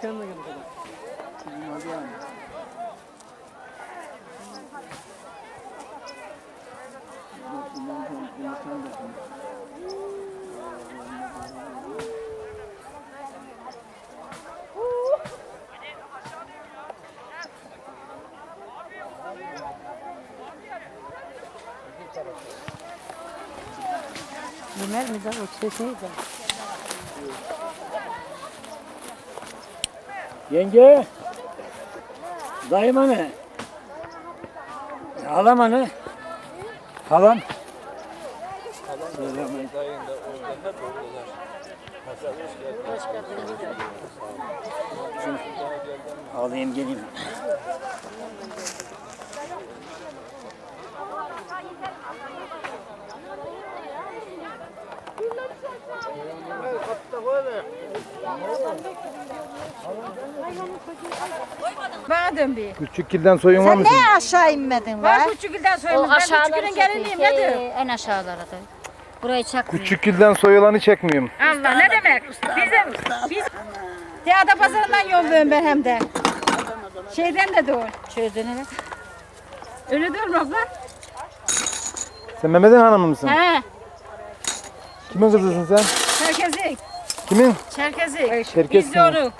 kendine gel kadar. Hadi yani. Yemer mi de o çeşeyi de. Yenge. Dayım hani. Halam hani. Halam. Alayım geleyim. Bana dön bir. Küçükgilden soyunma Sen mısın? ne aşağı inmedin Ben var? Küçükgül'den O soyulmuş. Ben Küçükgül'ün gelinliyim nedir? Şey, En aşağılara da. Burayı çakmıyor. Küçükgilden soyulanı çekmiyorum. Allah ne demek? Bizim, biz Teada pazarından yolluyorum ben hem de. Şeyden de doğru. Çözdün evet. Öyle değil mi abla? Sen Mehmet'in hanımı mısın? He. Kimin kızısın sen? Çerkezi. Kimin? Çerkezi. Çerkez Biz de mi? onu.